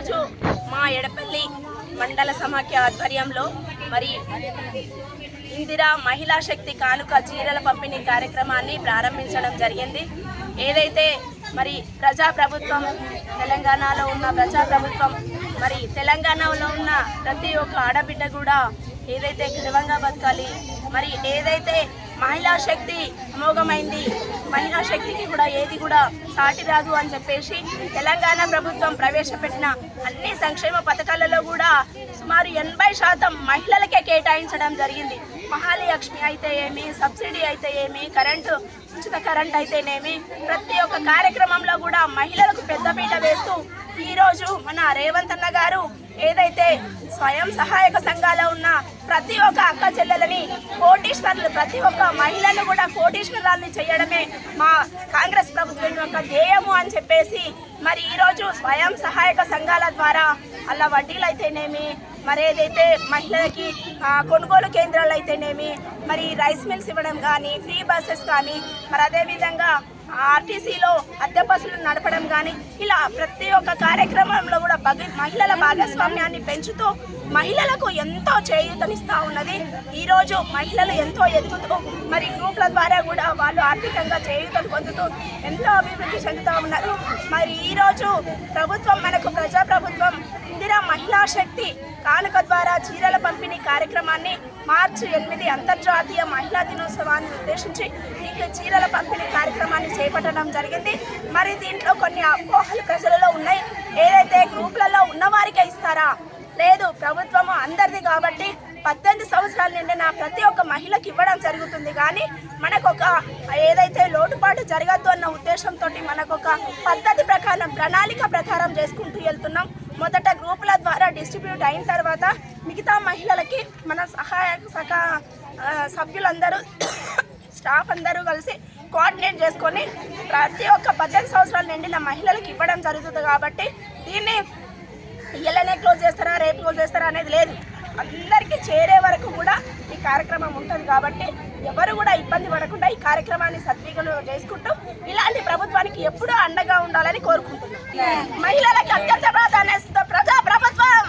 రోజు మా ఎడపల్లి మండల సమాఖ్య ఆధ్వర్యంలో మరి ఇందిరా మహిళా శక్తి కానుక చీరల పంపిణీ కార్యక్రమాన్ని ప్రారంభించడం జరిగింది. ఏదైతే మరి ప్రజాప్రభుత్వం తెలంగాణలో ఉన్న ప్రజాప్రభుత్వం మరి తెలంగాణలో ఉన్న ప్రతి ఒక్క ఆడబిడ్డ కూడా ఏదైతే గర్వంగా బతకాలి మరి ఏదైతే మహిళా శక్తి అమోఘమైంది మహిళా శక్తికి కూడా ఏది కూడా సాటి రాదు అని చెప్పేసి తెలంగాణ ప్రభుత్వం ప్రవేశపెట్టిన అన్ని సంక్షేమ పథకాలలో కూడా సుమారు ఎనభై శాతం మహిళలకే కేటాయించడం జరిగింది. మహాలక్ష్మి అయితే ఏమి సబ్సిడీ అయితే ఏమి కరెంటు ఉచిత కరెంట్ అయితేనేమి ప్రతి ఒక్క కార్యక్రమంలో కూడా మహిళలకు పెద్దపీట వేస్తూ ఈరోజు మన రేవంత్ అన్న గారు ఏదైతే స్వయం సహాయక సంఘాల ఉన్న ప్రతి ఒక్క అక్క చెల్లెలని కోటీశ్వరులు ప్రతి ఒక్క మహిళను కూడా కోటీశ్వరాలని చేయడమే మా కాంగ్రెస్ ప్రభుత్వం యొక్క ధ్యేయము అని చెప్పేసి మరి ఈరోజు స్వయం సహాయక సంఘాల ద్వారా అలా వడ్డీలు అయితేనేమి మరి ఏదైతే మహిళలకి కొనుగోలు కేంద్రాలు అయితేనేమి మరి రైస్ మిల్స్ ఇవ్వడం కానీ ఫ్రీ బస్సెస్ కానీ మరి అదేవిధంగా ఆర్టీసీలో అద్దె బస్సులు నడపడం కానీ ఇలా ప్రతి ఒక్క కార్యక్రమంలో కూడా భగ మహిళల భాగస్వామ్యాన్ని పెంచుతూ మహిళలకు ఎంతో చేయూతనిస్తూ ఉన్నది. ఈరోజు మహిళలు ఎంతో ఎదుగుతూ మరి గ్రూప్ల ద్వారా కూడా వాళ్ళు ఆర్థికంగా చేయూతను పొందుతూ ఎంతో అభివృద్ధి చెందుతూ ఉన్నారు. మరి ఈరోజు ప్రభుత్వం మనకు ప్రజాప్రభుత్వం చీర మహిళా శక్తి కానుక ద్వారా చీరల పంపిణీ కార్యక్రమాన్ని మార్చి ఎనిమిది అంతర్జాతీయ మహిళా దినోత్సవాన్ని ఉద్దేశించి ఈ చీరల పంపిణీ కార్యక్రమాన్ని చేపట్టడం జరిగింది. మరి దీంట్లో కొన్ని అపోహలు ప్రజలలో ఉన్నాయి. ఏదైతే గ్రూపులలో ఉన్నవారికే ఇస్తారా? లేదు ప్రభుత్వము అందరిది కాబట్టి పద్దెనిమిది సంవత్సరాల నిండిన ప్రతి ఒక్క మహిళకి ఇవ్వడం జరుగుతుంది. కానీ మనకు ఒక ఏదైతే లోటుపాటు జరగద్దు అన్న ఉద్దేశంతో మనకు ఒక పద్ధతి ప్రకారం ప్రణాళిక ప్రకారం చేసుకుంటూ వెళ్తున్నాం. మొదట గ్రూపుల ద్వారా డిస్ట్రిబ్యూట్ అయిన తర్వాత మిగతా మహిళలకి మన సహాయ సహా సభ్యులందరూ స్టాఫ్ అందరూ కలిసి కోఆర్డినేట్ చేసుకొని ప్రతి ఒక్క పద్దెనిమిది సంవత్సరాలు నిండిన మహిళలకు ఇవ్వడం జరుగుతుంది కాబట్టి దీన్ని ఇళ్ళనే క్లోజ్ చేస్తారా రేపు క్లోజ్ చేస్తారా అనేది లేదు. అందరికీ చేరే వరకు కూడా ఈ కార్యక్రమం ఉంటుంది కాబట్టి ఎవరు కూడా ఇబ్బంది పడకుండా ఈ కార్యక్రమాన్ని సద్వినియోగం చేసుకుంటూ ఇలాంటి ప్రభుత్వానికి ఎప్పుడూ అండగా ఉండాలని కోరుకుంటున్నాం. మహిళలకు అత్యంత ప్రాధాన్యత ప్రజా ప్రభుత్వం